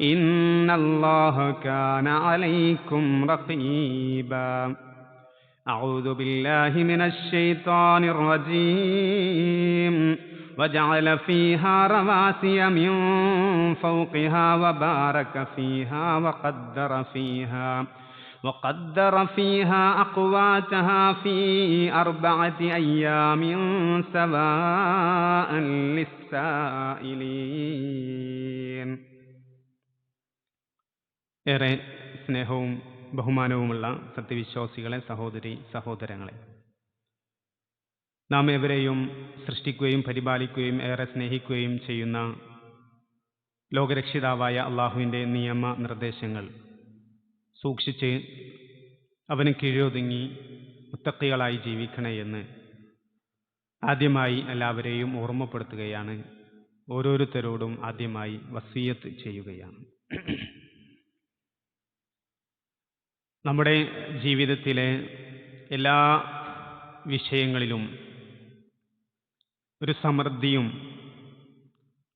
إن الله كان عليكم رقيبا. أعوذ بالله من الشيطان الرجيم. وجعل فيها رواسي من فوقها وبارك فيها وقدر فيها وقدر فيها أقواتها في أربعة أيام سواء للسائلين. ഏറെ സ്നേഹവും ബഹുമാനവുമുള്ള സത്യവിശ്വാസികളെ സഹോദരി സഹോദരങ്ങളെ. നാം എവരെയും സൃഷ്ടിക്കുകയും പരിപാലിക്കുകയും ഏറെ സ്നേഹിക്കുകയും ചെയ്യുന്ന ലോകരക്ഷിതാവായ അള്ളാഹുവിന്റെ നിയമ നിർദ്ദേശങ്ങൾ. സൂക്ഷിച്ച് അവന് കീഴൊതുങ്ങി മുത്തക്കികളായി ജീവിക്കണേ എന്ന് ആദ്യമായി എല്ലാവരെയും ഓർമ്മപ്പെടുത്തുകയാണ്. ഓരോരുത്തരോടും ആദ്യമായി വസീയത്ത് ചെയ്യുകയാണ്. നമ്മുടെ ജീവിതത്തിലെ എല്ലാ വിഷയങ്ങളിലും ഒരു സമൃദ്ധിയും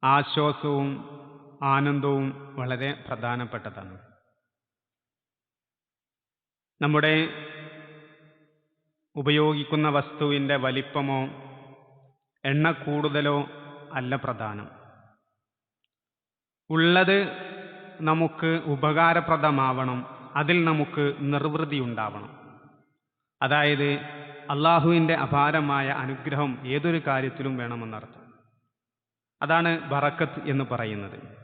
ആശ്വാസവും ആനന്ദവും വളരെ പ്രധാനപ്പെട്ടതാണ്. നമ്മുടെ ഉപയോഗിക്കുന്ന വസ്തുവിന്റെ വലിപ്പമോ എണ്ണ കൂടുതലോ അല്ല പ്രധാനം. ഉള്ളത് നമുക്ക് ഉപകാരപ്രദമാവണം അതിൽ നമുക്ക് നിർവൃതി ഉണ്ടാവണം. അതായത് അള്ളാഹുവിന്റെ അപാരമായ അനുഗ്രഹം ഏതൊരു കാര്യത്തിലും വേണമെന്നർത്ഥം. അതാണ് ബറക്കത്ത് എന്ന് പറയുന്നത്.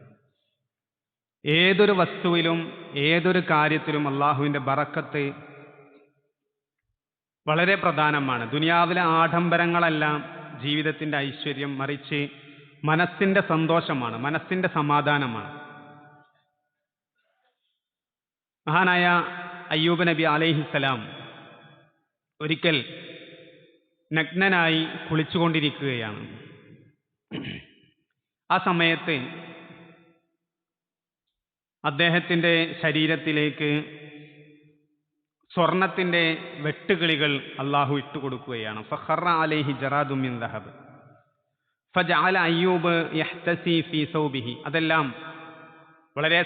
ഏതൊരു വസ്തുവിലും ഏതൊരു കാര്യത്തിലും അള്ളാഹുവിന്റെ ബറക്കത്ത് വളരെ പ്രധാനമാണ്. ദുനിയാവിലെ ആഡംബരങ്ങളെല്ലാം ജീവിതത്തിന്റെ ഐശ്വര്യം മറിച്ച് മനസ്സിന്റെ സന്തോഷമാണ് മനസ്സിന്റെ സമാധാനമാണ്. മഹാനായ അയ്യൂബ് നബി അലൈഹിസ്സലാം ഒരിക്കൽ നഗ്നനായി കുളിച്ചുകൊണ്ടിരിക്കുകയാണ്. ആ സമയത്ത് അദ്ദേഹത്തിന്റെ ശരീരത്തിലേക്ക് സ്വർണത്തിന്റെ വെട്ടുകിളികൾ അള്ളാഹു ഇട്ടുകൊടുക്കുകയാണ് ഫഹറ അലേഹി ജറാദുമിൻ ദഹബ്. ഫജഅല അയ്യൂബ് യഹ്തസി ഫി സൗബിഹി. അതെല്ലാം വളരെ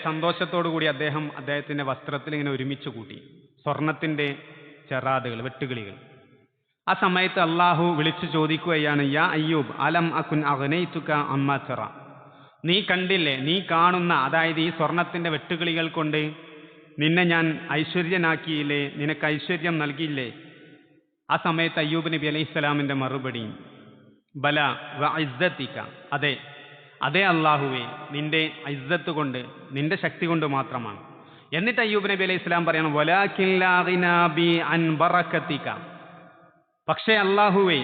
കൂടി അദ്ദേഹം അദ്ദേഹത്തിന്റെ വസ്ത്രത്തിൽ ഇങ്ങനെ ഒരുമിച്ച് കൂട്ടി. സ്വർണത്തിന്റെ ചെറാതുകൾ വെട്ടുകിളികൾ. ആ സമയത്ത് അള്ളാഹു വിളിച്ചു ചോദിക്കുകയാണ് യാ അയ്യൂബ് അലം അക്കുൻ അഗ്നൈതുക അമ്മ ചെറ നീ കണ്ടില്ലേ നീ കാണുന്ന അതായത് ഈ സ്വർണത്തിന്റെ വെട്ടുകിളികൾ കൊണ്ട് നിന്നെ ഞാൻ ഐശ്വര്യനാക്കിയില്ലേ നിനക്ക് ഐശ്വര്യം നൽകിയില്ലേ? ആ സമയത്ത് അയ്യൂബ് നബി അലൈഹി സ്വലാമിന്റെ മറുപടി ബല വ ഇസ്സത്തിക്ക അതെ അതെ അള്ളാഹുവെ നിന്റെ ഇസ്സത്ത് കൊണ്ട് നിന്റെ ശക്തി കൊണ്ട് മാത്രമാണ്. എന്നിട്ട് അയ്യൂബ് നബി അലൈഹി ഇസ്ലാം പറയണം. പക്ഷേ അള്ളാഹുവെ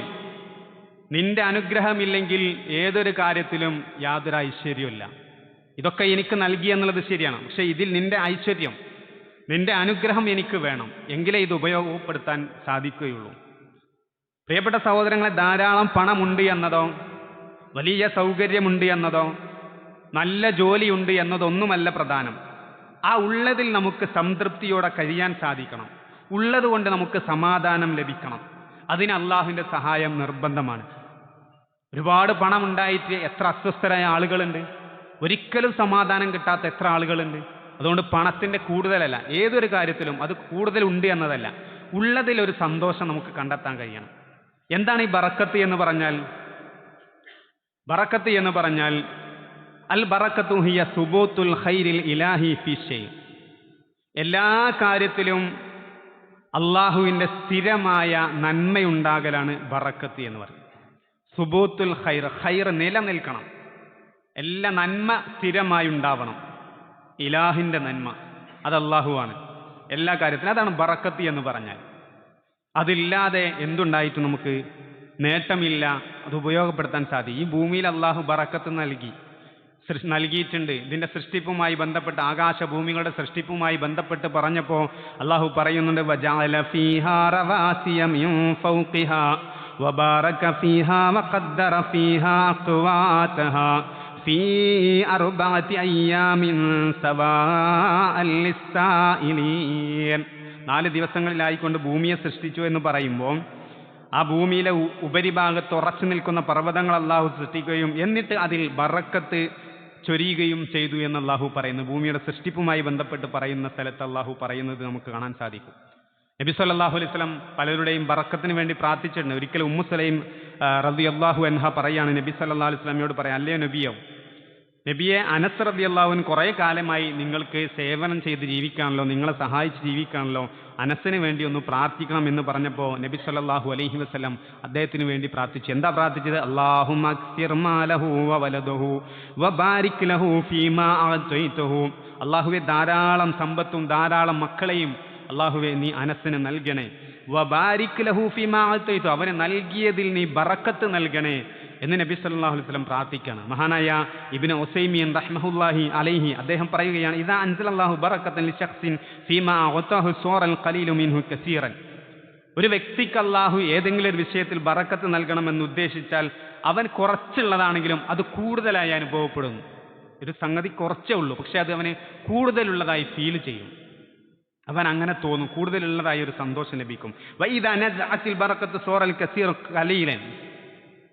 നിന്റെ അനുഗ്രഹമില്ലെങ്കിൽ ഏതൊരു കാര്യത്തിലും യാതൊരു ഐശ്വര്യമില്ല ഇതൊക്കെ എനിക്ക് നൽകി എന്നുള്ളത് ശരിയാണ്. പക്ഷെ ഇതിൽ നിന്റെ ഐശ്വര്യം നിന്റെ അനുഗ്രഹം എനിക്ക് വേണം. എങ്കിലേ ഇത് ഉപയോഗപ്പെടുത്താൻ സാധിക്കുകയുള്ളൂ. പ്രിയപ്പെട്ട സഹോദരങ്ങളെ ധാരാളം പണമുണ്ട് എന്നതോ വലിയ സൗകര്യമുണ്ട് എന്നതോ നല്ല ജോലിയുണ്ട് എന്നതൊന്നുമല്ല പ്രധാനം. ആ ഉള്ളതിൽ നമുക്ക് സംതൃപ്തിയോടെ കഴിയാൻ സാധിക്കണം. ഉള്ളതുകൊണ്ട് നമുക്ക് സമാധാനം ലഭിക്കണം. അതിന് അള്ളാഹുവിന്റെ സഹായം നിർബന്ധമാണ്. ഒരുപാട് പണം ഉണ്ടായിട്ട് എത്ര അസ്വസ്ഥരായ ആളുകളുണ്ട്. ഒരിക്കലും സമാധാനം കിട്ടാത്ത എത്ര ആളുകളുണ്ട്. അതുകൊണ്ട് പണത്തിന്റെ കൂടുതലല്ല ഏതൊരു കാര്യത്തിലും അത് കൂടുതലുണ്ട് എന്നതല്ല. ഉള്ളതിലൊരു സന്തോഷം നമുക്ക് കണ്ടെത്താൻ കഴിയണം. എന്താണ് ഈ ബറക്കത്ത് എന്ന് പറഞ്ഞാൽ ബറക്കത്ത് എന്ന് പറഞ്ഞാൽ അൽ ബറക്കത്തു ഹിയ സുബൂത്തുൽ ഖൈരിൽ ഇലാഹി ഫി ഷൈ. എല്ലാ കാര്യത്തിലും അള്ളാഹുവിന്റെ സ്ഥിരമായ നന്മയുണ്ടാകലാണ് ബറക്കത്ത് എന്ന് പറയുന്നത്. സുബൂത്തുൽ ഖൈർ ഖൈർ നിലനിൽക്കണം. എല്ലാ നന്മ സ്ഥിരമായി ഉണ്ടാവണം. ഇലാഹിന്റെ നന്മ അത് അള്ളാഹുവാണ് എല്ലാ കാര്യത്തിലും അതാണ് ബറക്കത്ത് എന്ന് പറഞ്ഞാൽ. അതില്ലാതെ എന്തുണ്ടായിട്ട് നമുക്ക് നേട്ടമില്ല. അത് ഉപയോഗപ്പെടുത്താൻ സാധിക്കും. ഈ ഭൂമിയിൽ അള്ളാഹു ബറക്കത്ത് നൽകി. നൽകിയിട്ടുണ്ട്. ഇതിന്റെ സൃഷ്ടിപ്പുമായി ബന്ധപ്പെട്ട് ആകാശ ഭൂമികളുടെ സൃഷ്ടിപ്പുമായി ബന്ധപ്പെട്ട് പറഞ്ഞപ്പോൾ അള്ളാഹു പറയുന്നുണ്ട് നാല് ദിവസങ്ങളിലായിക്കൊണ്ട് ഭൂമിയെ സൃഷ്ടിച്ചു എന്ന് പറയുമ്പോൾ ആ ഭൂമിയിലെ ഉപരിഭാഗത്ത് ഉറച്ചു നിൽക്കുന്ന പർവതങ്ങൾ അള്ളാഹു സൃഷ്ടിക്കുകയും എന്നിട്ട് അതിൽ ബറക്കത്ത് ചൊരിയുകയും ചെയ്തു എന്ന് അള്ളാഹു പറയുന്നു. ഭൂമിയുടെ സൃഷ്ടിപ്പുമായി ബന്ധപ്പെട്ട് പറയുന്ന സ്ഥലത്ത് അള്ളാഹു പറയുന്നത് നമുക്ക് കാണാൻ സാധിക്കും. നബി സല്ലാഹു അലൈഹി സ്വലം പലരുടെയും ബറക്കത്തിന് വേണ്ടി പ്രാർത്ഥിച്ചിട്ടുണ്ട്. ഒരിക്കലും ഉമ്മു സലൈം റബി അള്ളാഹു എൻഹ പറയാണ് നബി സല്ലാ അലൈഹി സ്വലമിയോട് പറയാം അല്ലയോ നബിയോ നബിയെ അനസ് അള്ളാഹുൻ കുറേ കാലമായി നിങ്ങൾക്ക് സേവനം ചെയ്ത് ജീവിക്കാണല്ലോ നിങ്ങളെ സഹായിച്ച് ജീവിക്കാണല്ലോ അനസിന് വേണ്ടി ഒന്ന് പ്രാർത്ഥിക്കണം എന്ന് പറഞ്ഞപ്പോൾ നബി സല്ലല്ലാഹു അലൈഹി വസ്ലം അദ്ദേഹത്തിന് വേണ്ടി പ്രാർത്ഥിച്ചു. എന്താ പ്രാർത്ഥിച്ചത്? അല്ലാഹു അള്ളാഹുവെ ധാരാളം സമ്പത്തും ധാരാളം മക്കളെയും അള്ളാഹുവെ നീ അനസിന് നൽകണേ. വബാരിക് ലഹൂഫിമാ അവന് നൽകിയതിൽ നീ ബറക്കത്ത് നൽകണേ. എന്ന് നബി സല്ലല്ലാഹു അലൈഹി വസല്ലം പ്രാർത്ഥിക്കുകയാണ്. മഹാനായ ഇബിന് ഒസൈമിയൻ റഹ്മഹുല്ലാഹി അലൈഹി അദ്ദേഹം പറയുകയാണ് ഇദാ അൻസലല്ലാഹു ബറക്കത്തൻ ലിശഖ്സിൻ ഫീമാ അഅതാഹു സൂറൽ ഖലീലു മിൻഹു കസീറൻ. ഒരു വ്യക്തിക്ക് അള്ളാഹു ഏതെങ്കിലും ഒരു വിഷയത്തിൽ ബറക്കത്ത് നൽകണമെന്ന് ഉദ്ദേശിച്ചാൽ അവൻ കുറച്ചുള്ളതാണെങ്കിലും അത് കൂടുതലായി അനുഭവപ്പെടുന്നു. ഒരു സംഗതി കുറച്ചേ ഉള്ളൂ പക്ഷെ അത് അവന് കൂടുതലുള്ളതായി ഫീൽ ചെയ്യും. അവൻ അങ്ങനെ തോന്നും കൂടുതലുള്ളതായി ഒരു സന്തോഷം ലഭിക്കും. വൈദാനത്തിൽ ബറക്കത്ത് സോറൽ കസീർ ഖലീലൻ.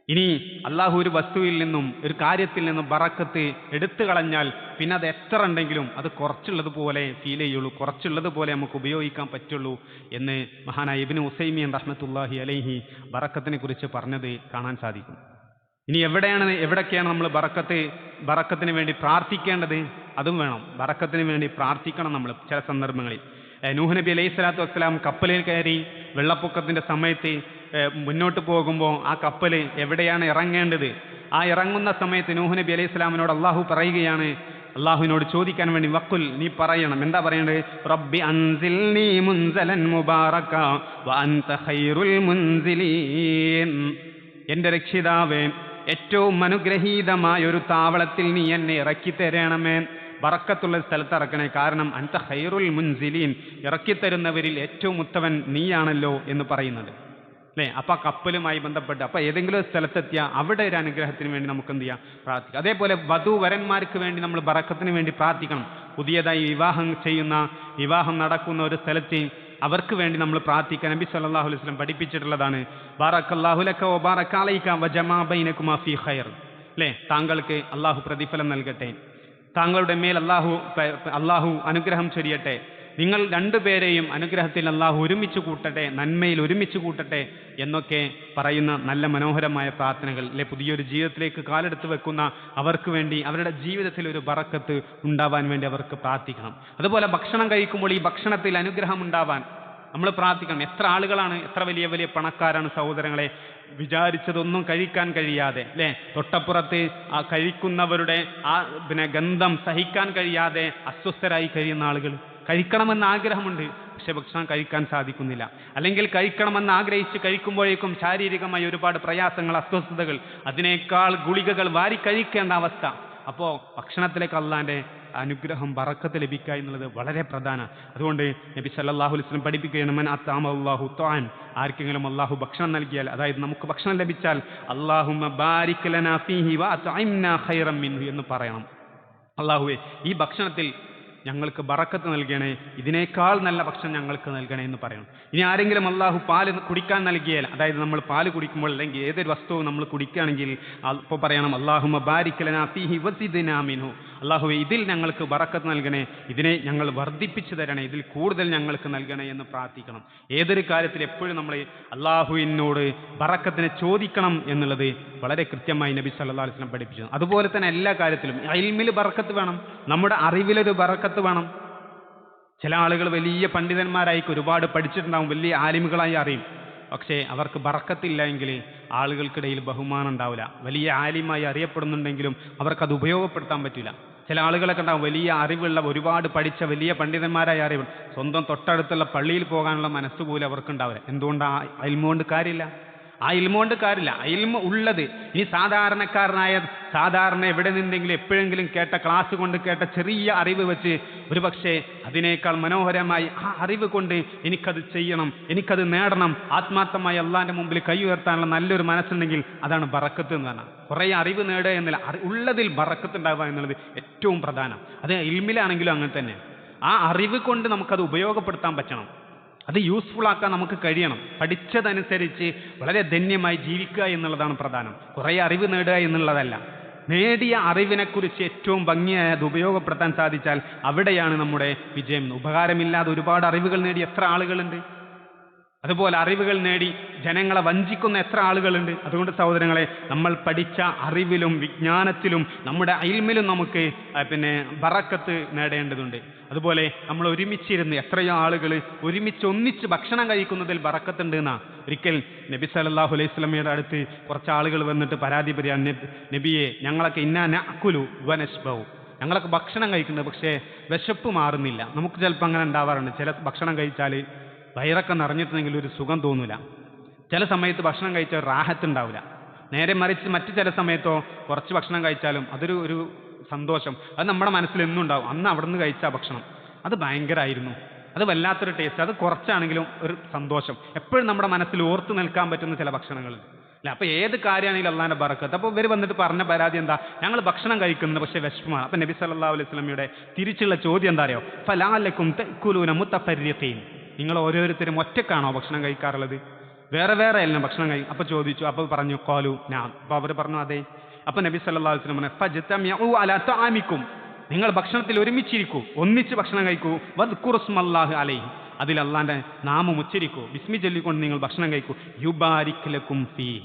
ഇനി അള്ളാഹു ഒരു വസ്തുവിൽ നിന്നും ഒരു കാര്യത്തിൽ നിന്നും ബറക്കത്ത് എടുത്തു കളഞ്ഞാൽ പിന്നെ അത് എത്ര ഉണ്ടെങ്കിലും അത് കുറച്ചുള്ളത് പോലെ ഫീൽ ചെയ്യുള്ളൂ കുറച്ചുള്ളത് പോലെ നമുക്ക് ഉപയോഗിക്കാൻ പറ്റുള്ളൂ എന്ന് മഹാനായ ഇബിന് ഉസൈമിയൻ റഹ്മത്തുല്ലാഹി അലൈഹി ബറക്കത്തിനെ കുറിച്ച് പറഞ്ഞത് കാണാൻ സാധിക്കും. ഇനി എവിടെയാണ് എവിടൊക്കെയാണ് നമ്മൾ ബറക്കത്ത് ബറക്കത്തിന് വേണ്ടി പ്രാർത്ഥിക്കേണ്ടത്? അതും വേണം. ബറക്കത്തിന് വേണ്ടി പ്രാർത്ഥിക്കണം നമ്മൾ ചില സന്ദർഭങ്ങളിൽ. നൂഹ് നബി അലൈഹി സ്വലാത്തു വസ്സലാം കപ്പലിൽ കയറി വെള്ളപ്പൊക്കത്തിന്റെ സമയത്ത് മുന്നോട്ട് പോകുമ്പോൾ ആ കപ്പൽ എവിടെയാണ് ഇറങ്ങേണ്ടത്? ആ ഇറങ്ങുന്ന സമയത്ത് നൂഹ് നബി അലൈഹി സ്വലാമിനോട് അള്ളാഹു പറയുകയാണ്. അള്ളാഹുവിനോട് ചോദിക്കാൻ വേണ്ടി വക്കുൽ നീ പറയണം. എന്താ പറയേണ്ടത്? റബ്ബി അൻസിൽനി മുൻസലൻ മുബാറക വ അൻത ഖൈറുൽ മുൻസിലീൻ. എന്റെ രക്ഷിതാവേ ഏറ്റവും അനുഗ്രഹീതമായ ഒരു താവളത്തിൽ നീ എന്നെ ഇറക്കി തരണമേ വറക്കത്തുള്ള സ്ഥലത്ത് ഇറക്കണേ. കാരണം അൻത ഖൈറുൽ മുൻസിലീൻ ഇറക്കിത്തരുന്നവരിൽ ഏറ്റവും ഉത്തവൻ നീയാണല്ലോ എന്ന് പറയുന്നത്. അല്ലേ? അപ്പൊ ആ കപ്പലുമായി ബന്ധപ്പെട്ട് അപ്പൊ ഏതെങ്കിലും ഒരു സ്ഥലത്തെത്തിയ അവിടെ ഒരു അനുഗ്രഹത്തിന് വേണ്ടി നമുക്ക് എന്ത് ചെയ്യാം? പ്രാർത്ഥിക്കാം. അതേപോലെ വധുവരന്മാർക്ക് വേണ്ടി നമ്മൾ ബറക്കത്തിന് വേണ്ടി പ്രാർത്ഥിക്കണം. പുതിയതായി വിവാഹം ചെയ്യുന്ന വിവാഹം നടക്കുന്ന ഒരു സ്ഥലത്ത് അവർക്ക് വേണ്ടി നമ്മൾ പ്രാർത്ഥിക്കാൻ നബി സല്ലാഹു അലൈഹി വസല്ലം പഠിപ്പിച്ചിട്ടുള്ളതാണ് ബാറക്കല്ലാഹു ലക വ ബാറക അലൈക വ ജമാ ഫീ ഖൈർ. അല്ലേ? താങ്കൾക്ക് അള്ളാഹു പ്രതിഫലം നൽകട്ടെ. താങ്കളുടെ മേൽ അള്ളാഹു അള്ളാഹു അനുഗ്രഹം ചൊരിയട്ടെ. നിങ്ങൾ രണ്ടുപേരെയും അനുഗ്രഹത്തിൽ അള്ളാഹു ഒരുമിച്ച് കൂട്ടട്ടെ നന്മയിൽ ഒരുമിച്ച് കൂട്ടട്ടെ എന്നൊക്കെ പറയുന്ന നല്ല മനോഹരമായ പ്രാർത്ഥനകൾ അല്ലെ പുതിയൊരു ജീവിതത്തിലേക്ക് കാലെടുത്ത് വെക്കുന്ന അവർക്ക് വേണ്ടി അവരുടെ ജീവിതത്തിൽ ഒരു ബറക്കത്ത് ഉണ്ടാവാൻ വേണ്ടി അവർക്ക് പ്രാർത്ഥിക്കണം. അതുപോലെ ഭക്ഷണം കഴിക്കുമ്പോൾ ഈ ഭക്ഷണത്തിൽ അനുഗ്രഹം ഉണ്ടാവാൻ നമ്മൾ പ്രാർത്ഥിക്കണം. എത്ര ആളുകളാണ് എത്ര വലിയ വലിയ പണക്കാരാണ് സഹോദരങ്ങളെ വിചാരിച്ചതൊന്നും കഴിക്കാൻ കഴിയാതെ അല്ലേ? തൊട്ടപ്പുറത്ത് ആ കഴിക്കുന്നവരുടെ ആ പിന്നെ ഗന്ധം സഹിക്കാൻ കഴിയാതെ അസ്വസ്ഥരായി കഴിയുന്ന ആളുകൾ. കഴിക്കണമെന്ന് ആഗ്രഹമുണ്ട്. പക്ഷെ ഭക്ഷണം കഴിക്കാൻ സാധിക്കുന്നില്ല. അല്ലെങ്കിൽ കഴിക്കണമെന്ന് ആഗ്രഹിച്ച് കഴിക്കുമ്പോഴേക്കും ശാരീരികമായി ഒരുപാട് പ്രയാസങ്ങൾ അസ്വസ്ഥതകൾ അതിനേക്കാൾ ഗുളികകൾ വാരി കഴിക്കേണ്ട അവസ്ഥ. അപ്പോൾ ഭക്ഷണത്തിലേക്ക് അള്ളാന്റെ അനുഗ്രഹം വറക്കത്ത് ലഭിക്കുക എന്നുള്ളത് വളരെ പ്രധാന. അതുകൊണ്ട് നബി സല്ലാഹു വസല്ലം പഠിപ്പിക്കുകയാണ് മൻ അത്താം അല്ലാഹു ത്വാൻ. ആർക്കെങ്കിലും അള്ളാഹു ഭക്ഷണം നൽകിയാൽ അതായത് നമുക്ക് ഭക്ഷണം ലഭിച്ചാൽ അള്ളാഹു ഫീഹി എന്ന് പറയണം. അള്ളാഹുവെ ഈ ഭക്ഷണത്തിൽ ഞങ്ങൾക്ക് ബറക്കത്ത് നൽകണേ. ഇതിനേക്കാൾ നല്ല ഭക്ഷണം ഞങ്ങൾക്ക് നൽകണേ എന്ന് പറയണം. ഇനി ആരെങ്കിലും അള്ളാഹു പാൽ കുടിക്കാൻ നൽകിയാൽ അതായത് നമ്മൾ പാൽ കുടിക്കുമ്പോൾ അല്ലെങ്കിൽ ഏതൊരു വസ്തുവും നമ്മൾ കുടിക്കുകയാണെങ്കിൽ അപ്പോൾ പറയണം അള്ളാഹു ബാരിക്കലനാ ഫീഹി വസിദ്നാ മിൻഹു. അള്ളാഹുവെ ഇതിൽ ഞങ്ങൾക്ക് ബറക്കത്ത് നൽകണേ ഇതിനെ ഞങ്ങൾ വർദ്ധിപ്പിച്ചു തരണേ ഇതിൽ കൂടുതൽ ഞങ്ങൾക്ക് നൽകണേ എന്ന് പ്രാർത്ഥിക്കണം. ഏതൊരു കാര്യത്തിൽ എപ്പോഴും നമ്മൾ അള്ളാഹുവിനോട് ബറക്കത്തിനെ ചോദിക്കണം എന്നുള്ളത് വളരെ കൃത്യമായി നബി സല്ലാ വസല്ലം പഠിപ്പിച്ചു. അതുപോലെ തന്നെ എല്ലാ കാര്യത്തിലും അയിൽമിൽ ബറക്കത്ത് വേണം നമ്മുടെ അറിവിലൊരു ബറക്കത്ത് വേണം. ചില ആളുകൾ വലിയ പണ്ഡിതന്മാരായിരിക്കും ഒരുപാട് പഠിച്ചിട്ടുണ്ടാവും വലിയ ആലിമുകളായി അറിയും. പക്ഷേ അവർക്ക് ബറക്കത്തില്ല എങ്കിൽ ആളുകൾക്കിടയിൽ ബഹുമാനം ഉണ്ടാവില്ല. വലിയ ആലിമായി അറിയപ്പെടുന്നുണ്ടെങ്കിലും അവർക്കത് ഉപയോഗപ്പെടുത്താൻ പറ്റില്ല. ചില ആളുകളെ കണ്ടാൽ വലിയ അറിവുള്ള ഒരുപാട് പഠിച്ച വലിയ പണ്ഡിതന്മാരായ അറിവ് സ്വന്തം തൊട്ടടുത്തുള്ള പള്ളിയിൽ പോകാനുള്ള മനസ്സ് പോലും അവർക്കുണ്ടാവില്ല. എന്തുകൊണ്ടാണ് ആ അൽമുകൊണ്ട് കാര്യമില്ല? ആ ഇൽമോണ്ട് കാര്യമില്ല. ഇൽമ ഉള്ളത് ഇനി സാധാരണക്കാരനായ സാധാരണ എവിടെ നിന്നെങ്കിലും എപ്പോഴെങ്കിലും കേട്ട ക്ലാസ് കൊണ്ട് കേട്ട ചെറിയ അറിവ് വെച്ച് ഒരു പക്ഷേ അതിനേക്കാൾ മനോഹരമായി ആ അറിവ് കൊണ്ട് എനിക്കത് ചെയ്യണം എനിക്കത് നേടണം ആത്മാർത്ഥമായി അള്ളാന്റെ മുമ്പിൽ കൈ ഉയർത്താനുള്ള നല്ലൊരു മനസ്സുണ്ടെങ്കിൽ അതാണ് ബറക്കത്ത് എന്ന് പറഞ്ഞാൽ. കുറേ അറിവ് നേടുക എന്നില്ല. ഉള്ളതിൽ ബറക്കത്ത് ഉണ്ടാവുക എന്നുള്ളത് ഏറ്റവും പ്രധാനം. അത് ഇൽമിലാണെങ്കിലും അങ്ങനെ തന്നെ. ആ അറിവ് കൊണ്ട് നമുക്കത് ഉപയോഗപ്പെടുത്താൻ പറ്റണം. അത് യൂസ്ഫുൾ ആക്കാൻ നമുക്ക് കഴിയണം. പഠിച്ചതനുസരിച്ച് വളരെ ധന്യമായി ജീവിക്കുക എന്നുള്ളതാണ് പ്രധാനം. കുറേ അറിവ് നേടുക എന്നുള്ളതല്ല. നേടിയ അറിവിനെക്കുറിച്ച് ഏറ്റവും ഭംഗിയായി അത് ഉപയോഗപ്പെടുത്താൻ സാധിച്ചാൽ അവിടെയാണ് നമ്മുടെ വിജയം. ഉപകാരമില്ലാതെ ഒരുപാട് അറിവുകൾ നേടി എത്ര ആളുകളുണ്ട്? അതുപോലെ അറിവുകൾ നേടി ജനങ്ങളെ വഞ്ചിക്കുന്ന എത്ര ആളുകളുണ്ട്. അതുകൊണ്ട് സഹോദരങ്ങളെ നമ്മൾ പഠിച്ച അറിവിലും വിജ്ഞാനത്തിലും നമ്മുടെ അയിൽമിലും നമുക്ക് പിന്നെ ബറക്കത്ത് നേടേണ്ടതുണ്ട്. അതുപോലെ നമ്മൾ ഒരുമിച്ചിരുന്ന് എത്രയോ ആളുകൾ ഒരുമിച്ച് ഒന്നിച്ച് ഭക്ഷണം കഴിക്കുന്നതിൽ ബറക്കത്തുണ്ട് എന്നാ ഒരിക്കൽ നബി സല്ലല്ലാഹു അലൈഹി സ്വലമയുടെ അടുത്ത് കുറച്ച് ആളുകൾ വന്നിട്ട് പരാതി പറയാൻ നബിയെ ഞങ്ങളൊക്കെ ഇന്നാ നക്കുലു വനശ്ബഹു ഞങ്ങളൊക്കെ ഭക്ഷണം കഴിക്കുന്നത് പക്ഷേ വിശപ്പ് മാറുന്നില്ല. നമുക്ക് ചിലപ്പോൾ അങ്ങനെ ഉണ്ടാവാറുണ്ട്. ചില ഭക്ഷണം കഴിച്ചാൽ വയറൊക്കെ നിറഞ്ഞിട്ടുണ്ടെങ്കിൽ ഒരു സുഖം തോന്നില്ല ചില സമയത്ത് ഭക്ഷണം കഴിച്ചാൽ റാഹത്തുണ്ടാവില്ല നേരെ മറിച്ച് മറ്റു ചില സമയത്തോ കുറച്ച് ഭക്ഷണം കഴിച്ചാലും അതൊരു ഒരു സന്തോഷം. അത് നമ്മുടെ മനസ്സിൽ എന്നും ഉണ്ടാവും. അന്ന് അവിടെ നിന്ന് കഴിച്ച ഭക്ഷണം. അത് ഭയങ്കരമായിരുന്നു അത് വല്ലാത്തൊരു ടേസ്റ്റ് അത് കുറച്ചാണെങ്കിലും ഒരു സന്തോഷം. എപ്പോഴും നമ്മുടെ മനസ്സിൽ ഓർത്തു നിൽക്കാൻ പറ്റുന്ന ചില ഭക്ഷണങ്ങൾ. അല്ല അപ്പോൾ ഏത് കാര്യമാണെങ്കിലും അള്ളാന്റെ ബറക്കത്ത്. അപ്പോൾ ഇവർ വന്നിട്ട് പറഞ്ഞ പരാതി എന്താ? ഞങ്ങൾ ഭക്ഷണം കഴിക്കുന്നത് പക്ഷേ വിഷമമാണ്. അപ്പം നബി സല്ലാ അലൈഹി സ്വലമിയുടെ തിരിച്ചുള്ള ചോദ്യം എന്താ അറിയോ? ഫലാലക്കും തെക്കുലൂന നിങ്ങൾ ഓരോരുത്തരും ഒറ്റക്കാണോ ഭക്ഷണം കഴിക്കാറുള്ളത്? വേറെ വേറെ അല്ല ഭക്ഷണം കഴിക്കും അപ്പോൾ ചോദിച്ചു അപ്പോൾ പറഞ്ഞു കോലു ഞാൻ അപ്പോൾ അവർ പറഞ്ഞു അതെ. അപ്പോൾ നബി സല്ലല്ലാഹു അലൈഹി തആമിക്കും. നിങ്ങൾ ഭക്ഷണത്തിൽ ഒരുമിച്ചിരിക്കൂ ഒന്നിച്ച് ഭക്ഷണം കഴിക്കൂ വദ്കുറുസ്മല്ലാഹ് അലൈഹി. അതിൽ അള്ളാന്റെ നാമം ഉച്ചരിക്കൂ. ബിസ്മി ചൊല്ലിക്കൊണ്ട് നിങ്ങൾ ഭക്ഷണം കഴിക്കൂ. യുബാരിക്കലക്കും ഫീ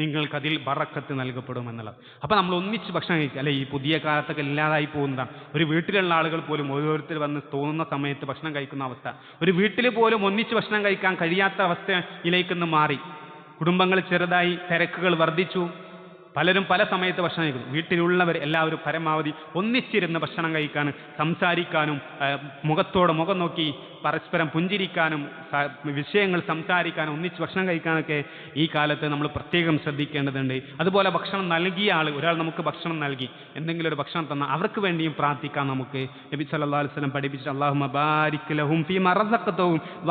നിങ്ങൾക്കതിൽ ബറക്കത്ത് നൽകപ്പെടുമെന്നുള്ളത് അപ്പോൾ നമ്മൾ ഒന്നിച്ച് ഭക്ഷണം കഴിക്കുക അല്ലെ ഈ പുതിയ കാലത്തൊക്കെ ഇല്ലാതായി പോകുന്നതാണ്. ഒരു വീട്ടിലുള്ള ആളുകൾ പോലും ഓരോരുത്തർ വന്ന് തോന്നുന്ന സമയത്ത് ഭക്ഷണം കഴിക്കുന്ന അവസ്ഥ. ഒരു വീട്ടിൽ പോലും ഒന്നിച്ച് ഭക്ഷണം കഴിക്കാൻ കഴിയാത്ത അവസ്ഥയിലേക്കൊന്ന് മാറി. കുടുംബങ്ങൾ ചെറുതായി തിരക്കുകൾ വർദ്ധിച്ചു. പലരും പല സമയത്ത് ഭക്ഷണം കഴിക്കുന്നു. വീട്ടിലുള്ളവർ എല്ലാവരും പരമാവധി ഒന്നിച്ചിരുന്ന് ഭക്ഷണം കഴിക്കാനും സംസാരിക്കാനും മുഖത്തോട് മുഖം നോക്കി പരസ്പരം പുഞ്ചിരിക്കാനും വിഷയങ്ങൾ സംസാരിക്കാനും ഒന്നിച്ച് ഭക്ഷണം കഴിക്കാനൊക്കെ ഈ കാലത്ത് നമ്മൾ പ്രത്യേകം ശ്രദ്ധിക്കേണ്ടതുണ്ട്. അതുപോലെ ഭക്ഷണം നൽകിയ ആൾ ഒരാൾ നമുക്ക് ഭക്ഷണം നൽകി. എന്തെങ്കിലും ഒരു ഭക്ഷണം തന്ന അവർക്ക് വേണ്ടിയും പ്രാർത്ഥിക്കാം നമുക്ക്. നബി സല്ലാ അലുസ്ലം പഠിപ്പിച്ച അള്ളാഹു ബാരിക് ലഹും ഫീ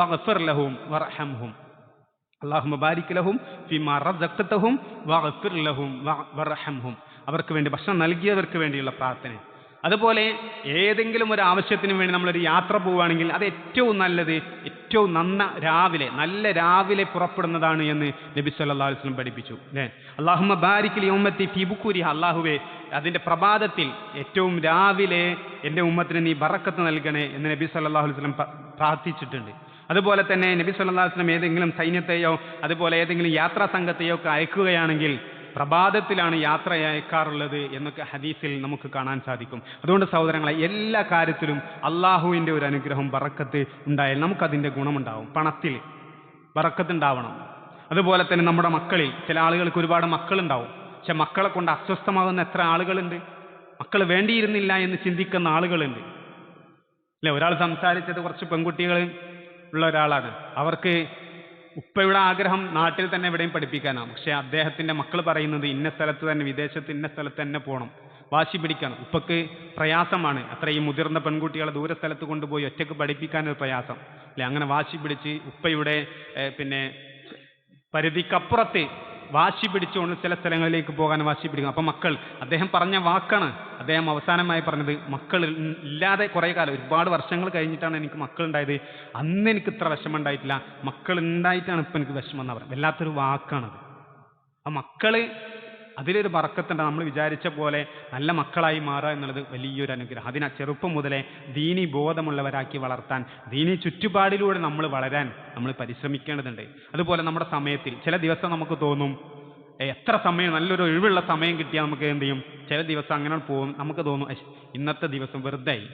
വഗ്ഫിർ ലഹും വർഹംഹും അള്ളാഹു ലഹും ഫിമാ ലഹും അവർക്ക് വേണ്ടി ഭക്ഷണം നൽകിയവർക്ക് വേണ്ടിയുള്ള പ്രാർത്ഥന. അതുപോലെ ഏതെങ്കിലും ഒരു ആവശ്യത്തിന് വേണ്ടി നമ്മളൊരു യാത്ര പോവുകയാണെങ്കിൽ അത് ഏറ്റവും നല്ലത് ഏറ്റവും നന്ന രാവിലെ നല്ല രാവിലെ പുറപ്പെടുന്നതാണ് എന്ന് നബി സല്ലാ വസല്ലം പഠിപ്പിച്ചു. അല്ലേ അള്ളാഹുമ ബാരിക് ലി ഉമ്മത്തി ഫി ബുക്കൂരിഹ അള്ളാഹുവേ അതിന്റെ പ്രഭാതത്തിൽ ഏറ്റവും രാവിലെ എന്റെ ഉമ്മത്തിന് നീ ബറക്കത്ത് നൽകണേ എന്ന് നബി അലൈഹി വസല്ലം പ്രാർത്ഥിച്ചിട്ടുണ്ട്. അതുപോലെ തന്നെ നബി അലൈഹി വസല്ലം ഏതെങ്കിലും സൈന്യത്തെയോ അതുപോലെ ഏതെങ്കിലും യാത്രാ സംഘത്തെയോ ഒക്കെ അയക്കുകയാണെങ്കിൽ പ്രഭാതത്തിലാണ് യാത്ര അയക്കാറുള്ളത് എന്നൊക്കെ ഹദീസിൽ നമുക്ക് കാണാൻ സാധിക്കും. അതുകൊണ്ട് സഹോദരങ്ങളെ എല്ലാ കാര്യത്തിലും അള്ളാഹുവിന്റെ ഒരു അനുഗ്രഹം ബറക്കത്ത് ഉണ്ടായാൽ നമുക്കതിന്റെ ഗുണമുണ്ടാവും. പണത്തിൽ ബറക്കത്ത് ഉണ്ടാവണം. അതുപോലെ തന്നെ നമ്മുടെ മക്കളിൽ ചില ആളുകൾക്ക് ഒരുപാട് മക്കളുണ്ടാവും. പക്ഷെ മക്കളെ കൊണ്ട് അസ്വസ്ഥമാകുന്ന എത്ര ആളുകളുണ്ട്? മക്കൾ വേണ്ടിയിരുന്നില്ല എന്ന് ചിന്തിക്കുന്ന ആളുകളുണ്ട്. അല്ലെ? ഒരാൾ സംസാരിച്ചത് കുറച്ച് പെൺകുട്ടികൾ ഉള്ള ഒരാളാണ്. അവർക്ക് ഉപ്പയുടെ ആഗ്രഹം നാട്ടിൽ തന്നെ എവിടെയും പഠിപ്പിക്കാനാണ് പക്ഷേ അദ്ദേഹത്തിന്റെ മക്കൾ പറയുന്നത് ഇന്ന സ്ഥലത്ത് തന്നെ വിദേശത്ത് ഇന്ന സ്ഥലത്ത് തന്നെ പോകണം വാശി പിടിക്കണം. ഉപ്പക്ക് പ്രയാസമാണ്. അത്രയും മുതിർന്ന പെൺകുട്ടികളെ ദൂര സ്ഥലത്ത് കൊണ്ടുപോയി ഒറ്റയ്ക്ക് പഠിപ്പിക്കാനൊരു പ്രയാസം. അല്ലെ? അങ്ങനെ വാശി പിടിച്ച് ഉപ്പയുടെ പിന്നെ പരിധിക്കപ്പുറത്ത് വാശി പിടിച്ചുകൊണ്ട് ചില സ്ഥലങ്ങളിലേക്ക് പോകാൻ വാശി പിടിക്കും. അപ്പം മക്കൾ അദ്ദേഹം പറഞ്ഞ വാക്കാണ് അദ്ദേഹം അവസാനമായി പറഞ്ഞത് മക്കൾ ഇല്ലാതെ കുറേ കാലം ഒരുപാട് വർഷങ്ങൾ കഴിഞ്ഞിട്ടാണ് എനിക്ക് മക്കൾ ഉണ്ടായത് അന്ന് എനിക്ക് ഇത്ര വിഷമം ഉണ്ടായിട്ടില്ല. മക്കൾ ഉണ്ടായിട്ടാണ് ഇപ്പം എനിക്ക് വിഷമം എന്ന് പറയുന്നത് വല്ലാത്തൊരു വാക്കാണത്. ആ മക്കൾ അതിലൊരു ബറക്കത്തുണ്ട് നമ്മൾ വിചാരിച്ച പോലെ നല്ല മക്കളായി മാറുക എന്നുള്ളത് വലിയൊരു അനുഗ്രഹം. അതിനാ ചെറുപ്പം മുതലേ ദീനി ബോധമുള്ളവരാക്കി വളർത്താൻ ദീനി ചുറ്റുപാടിലൂടെ നമ്മൾ വളരാൻ നമ്മൾ പരിശ്രമിക്കേണ്ടതുണ്ട്. അതുപോലെ നമ്മുടെ സമയത്തിൽ ചില ദിവസം നമുക്ക് തോന്നും എത്ര സമയം നല്ലൊരു ഒഴിവുള്ള സമയം കിട്ടിയാൽ നമുക്ക് എന്ത് ചെയ്യും? ചില ദിവസം അങ്ങനെ പോകും നമുക്ക് തോന്നും ഇന്നത്തെ ദിവസം വെറുതെ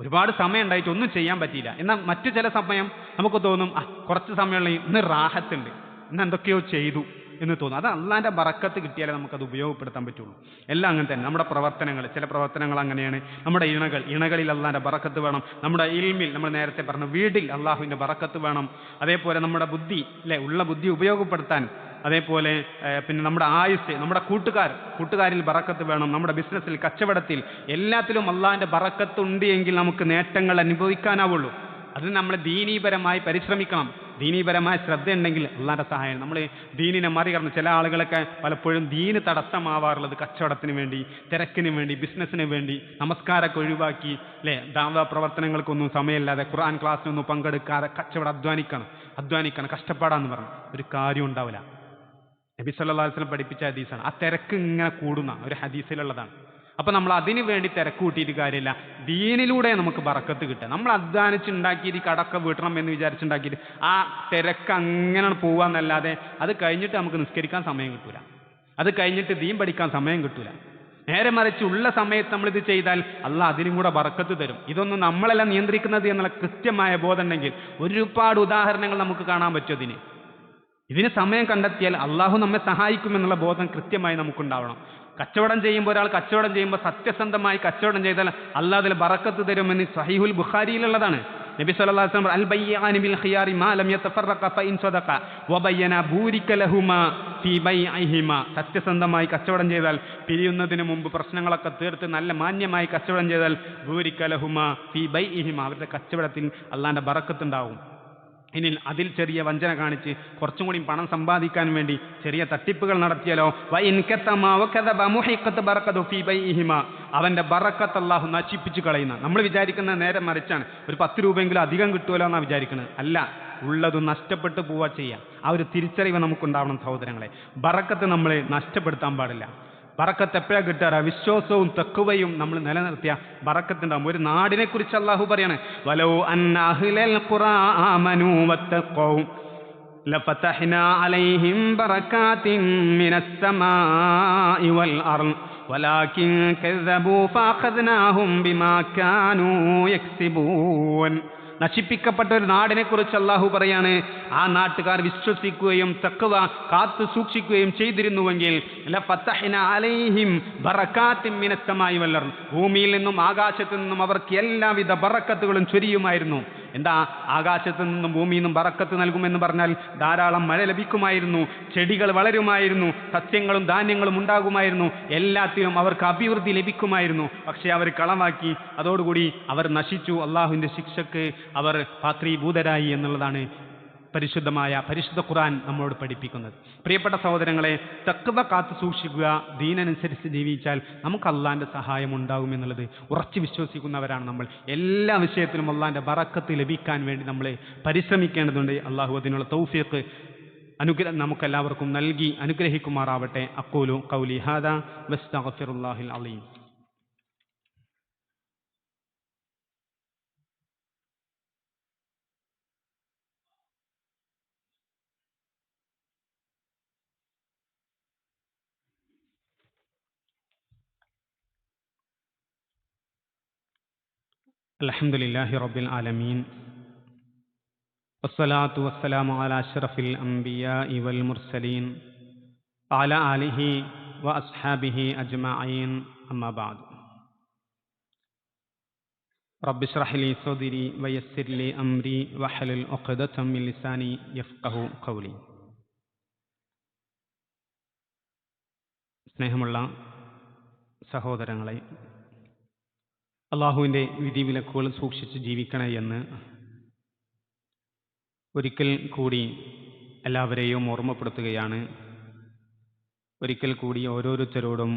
ഒരുപാട് സമയം ഉണ്ടായിട്ട് ഒന്നും ചെയ്യാൻ പറ്റിയില്ല. എന്നാൽ മറ്റു ചില സമയം നമുക്ക് തോന്നും ആ കുറച്ച് സമയമുള്ള ഇന്ന് റാഹത്തുണ്ട്. ഇന്ന് എന്തൊക്കെയോ ചെയ്തു. എന്ന് തോന്നും. അത് അള്ളാന്റെ ബറക്കത്ത് കിട്ടിയാലേ നമുക്കത് ഉപയോഗപ്പെടുത്താൻ പറ്റുള്ളൂ. എല്ലാം അങ്ങനെ തന്നെ. നമ്മുടെ പ്രവർത്തനങ്ങൾ ചില പ്രവർത്തനങ്ങൾ അങ്ങനെയാണ്. നമ്മുടെ ഇണകൾ ഇണകളിൽ അള്ളാന്റെ ബറക്കത്ത് വേണം. നമ്മുടെ ഇൽമിൽ നമ്മൾ നേരത്തെ പറഞ്ഞു വീടിൽ അള്ളാഹുവിന്റെ ബറക്കത്ത് വേണം. അതേപോലെ നമ്മുടെ ബുദ്ധി അല്ലെ ഉള്ള ബുദ്ധി ഉപയോഗപ്പെടുത്താൻ. അതേപോലെ പിന്നെ നമ്മുടെ ആയുസ് നമ്മുടെ കൂട്ടുകാർ കൂട്ടുകാരിൽ ബറക്കത്ത് വേണം. നമ്മുടെ ബിസിനസ്സിൽ കച്ചവടത്തിൽ എല്ലാത്തിലും അള്ളാഹിന്റെ ബറക്കത്ത് ഉണ്ട് എങ്കിൽ നമുക്ക് നേട്ടങ്ങൾ അനുഭവിക്കാനാവുള്ളൂ. അതിന് നമ്മൾ ദീനീപരമായി പരിശ്രമിക്കണം. ദീനീപരമായ ശ്രദ്ധയുണ്ടെങ്കിൽ അള്ളാന്റെ സഹായം. നമ്മൾ ദീനിനെ മറികടന്ന് ചില ആളുകളൊക്കെ പലപ്പോഴും ദീന് തടസ്സമാവാറുള്ളത് കച്ചവടത്തിന് വേണ്ടി തിരക്കിന് വേണ്ടി ബിസിനസ്സിന് വേണ്ടി നമസ്കാരമൊക്കെ ഒഴിവാക്കി അല്ലേ? ദാവ പ്രവർത്തനങ്ങൾക്കൊന്നും സമയമില്ലാതെ ഖുർആൻ ക്ലാസ്സിനൊന്നും പങ്കെടുക്കാതെ കച്ചവടം അധ്വാനിക്കണം അധ്വാനിക്കണം കഷ്ടപ്പാടാന്ന് പറഞ്ഞു. ഒരു കാര്യം ഉണ്ടാവില്ല. നബി അലൈഹി വസല്ലം പഠിപ്പിച്ച ഹദീസാണ്. ആ തിരക്ക് ഇങ്ങനെ കൂടുന്ന ഒരു ഹദീസിലുള്ളതാണ്. അപ്പൊ നമ്മൾ അതിന് വേണ്ടി തിരക്ക് കൂട്ടിയിട്ട് കാര്യമില്ല. ദീനിലൂടെ നമുക്ക് ബറക്കത്ത് കിട്ടുക. നമ്മൾ അധ്വാനിച്ചുണ്ടാക്കിയിട്ട് ഈ കടക്ക വീട്ടണം എന്ന് വിചാരിച്ചുണ്ടാക്കിയിട്ട് ആ തിരക്ക് അങ്ങനെ പോവാന്നല്ലാതെ അത് കഴിഞ്ഞിട്ട് നമുക്ക് നിസ്കരിക്കാൻ സമയം കിട്ടൂല. അത് കഴിഞ്ഞിട്ട് ദീൻ പഠിക്കാൻ സമയം കിട്ടൂല. നേരെ മറിച്ച് ഉള്ള സമയത്ത് നമ്മൾ ഇത് ചെയ്താൽ അല്ല അതിനും കൂടെ വറക്കത്ത് തരും. ഇതൊന്നും നമ്മളെല്ലാം നിയന്ത്രിക്കുന്നത് എന്നുള്ള കൃത്യമായ ബോധം ഉണ്ടെങ്കിൽ ഒരുപാട് ഉദാഹരണങ്ങൾ നമുക്ക് കാണാൻ പറ്റും അതിന്. ഇതിന് സമയം കണ്ടെത്തിയാൽ അള്ളാഹു നമ്മെ സഹായിക്കുമെന്നുള്ള ബോധം കൃത്യമായി നമുക്കുണ്ടാവണം. കച്ചവടം ചെയ്യുമ്പോൾ ഒരാൾ കച്ചവടം ചെയ്യുമ്പോൾ സത്യസന്ധമായി കച്ചവടം ചെയ്താൽ അള്ളാഹ് ബറക്കത്ത് തരുമെന്ന് സഹീഹുൽ ബുഖാരിയിലുള്ളതാണ്. നബി സല്ലല്ലാഹു അലൈഹി വസല്ലം അൽ ബിൽ ഖിയാരി മാ ലം സദഖ ലഹുമാ ഫീ ബൈഇഹിമാ. സത്യസന്ധമായി കച്ചവടം ചെയ്താൽ പിരിയുന്നതിന് മുമ്പ് പ്രശ്നങ്ങളൊക്കെ തീർത്ത് നല്ല മാന്യമായി കച്ചവടം ചെയ്താൽ ബൂരിക ലഹുമാ ഫീ അവരുടെ കച്ചവടത്തിൽ അള്ളാന്റെ ബറക്കത്ത് ഉണ്ടാവും. ഇനി അതിൽ ചെറിയ വഞ്ചന കാണിച്ച് കുറച്ചും കൂടി പണം സമ്പാദിക്കാൻ വേണ്ടി ചെറിയ തട്ടിപ്പുകൾ നടത്തിയാലോ? അവന്റെ ബറക്കത്ത് അള്ളാഹു നശിപ്പിച്ച് കളയുന്ന. നമ്മൾ വിചാരിക്കുന്ന നേരെ മറിച്ചാണ്. ഒരു പത്ത് രൂപയെങ്കിലും അധികം കിട്ടുമല്ലോ എന്നാണ് വിചാരിക്കുന്നത് അല്ല ഉള്ളത് നഷ്ടപ്പെട്ടു പോവുക ചെയ്യാം. ആ ഒരു തിരിച്ചറിവ് നമുക്കുണ്ടാവണം സഹോദരങ്ങളെ. ബറക്കത്ത് നമ്മൾ നഷ്ടപ്പെടുത്താൻ പാടില്ല. ബറക്കത്ത് എപ്പോഴാണ് കിട്ടാറ് വിശ്വാസവും തെക്കുവയും നമ്മൾ നിലനിർത്തിയ ബറക്കത്തുണ്ടാവും ഒരു നാടിനെ കുറിച്ച് അള്ളാഹു പറയാണ് വലോ അന്ന അഹ്ലൽ ഖുറാ ആമനൂ വത്തഖൂ لفتحنا عليهم بركات من السماء والأرض ولكن كذبوا فأخذناهم بما كانوا يكسبون നശിപ്പിക്കപ്പെട്ട ഒരു നാടിനെ കുറിച്ച് അള്ളാഹു പറയാണ് ആ നാട്ടുകാർ വിശ്വസിക്കുകയും തക്കവ കാത്തു സൂക്ഷിക്കുകയും ചെയ്തിരുന്നുവെങ്കിൽ അലൈഹിം ബറക്കാത്തിൻ മിനസ്സമായി വല്ലർ. ഭൂമിയിൽ നിന്നും ആകാശത്തു നിന്നും അവർക്ക് എല്ലാവിധ ബറക്കത്തുകളും ചൊരിയുമായിരുന്നു. എന്താ? ആകാശത്തു നിന്നും ഭൂമിയിൽ നിന്നും ബറക്കത്ത് നൽകുമെന്ന് പറഞ്ഞാൽ ധാരാളം മഴ ലഭിക്കുമായിരുന്നു ചെടികൾ വളരുമായിരുന്നു സസ്യങ്ങളും ധാന്യങ്ങളും ഉണ്ടാകുമായിരുന്നു എല്ലാത്തിനും അവർക്ക് അഭിവൃദ്ധി ലഭിക്കുമായിരുന്നു. പക്ഷേ അവർ കളമാക്കി അതോടുകൂടി അവർ നശിച്ചു. അള്ളാഹുവിന്റെ ശിക്ഷക്ക് അവർ പാത്രീഭൂതരായി എന്നുള്ളതാണ് പരിശുദ്ധമായ പരിശുദ്ധ ഖുറാൻ നമ്മളോട് പഠിപ്പിക്കുന്നത്. പ്രിയപ്പെട്ട സഹോദരങ്ങളെ തക്കവ കാത്തു സൂക്ഷിക്കുക ദീനനുസരിച്ച് ജീവിച്ചാൽ നമുക്ക് അള്ളാന്റെ സഹായം ഉണ്ടാകും എന്നുള്ളത് ഉറച്ചു വിശ്വസിക്കുന്നവരാണ് നമ്മൾ. എല്ലാ വിഷയത്തിലും അള്ളാന്റെ ബറക്കത്ത് ലഭിക്കാൻ വേണ്ടി നമ്മൾ പരിശ്രമിക്കേണ്ടതുണ്ട്. അള്ളാഹു അതിനുള്ള തൗഫീഖ് അനുഗ്രഹം നമുക്കെല്ലാവർക്കും നൽകി അനുഗ്രഹിക്കുമാറാവട്ടെ. അക്കൂലു കൗലി ഹാദ വസ്തഗ്ഫിറുല്ലാഹിൽ അലീം. الحمد لله رب العالمين والصلاة والسلام على أشرف الأنبياء والمرسلين وعلى آله وأصحابه أجمعين أما بعد رب اشرح لي صدري ويسر لي أمري واحلل عقدة من لساني يفقه قولي സ്നേഹമുള്ള സഹോദരങ്ങളെ അള്ളാഹുവിന്റെ വിധിവിലക്കുകൾ സൂക്ഷിച്ച് ജീവിക്കണേ എന്ന് ഒരിക്കൽ കൂടി എല്ലാവരെയും ഓർമ്മപ്പെടുത്തുകയാണ്. ഒരിക്കൽ കൂടി ഓരോരുത്തരോടും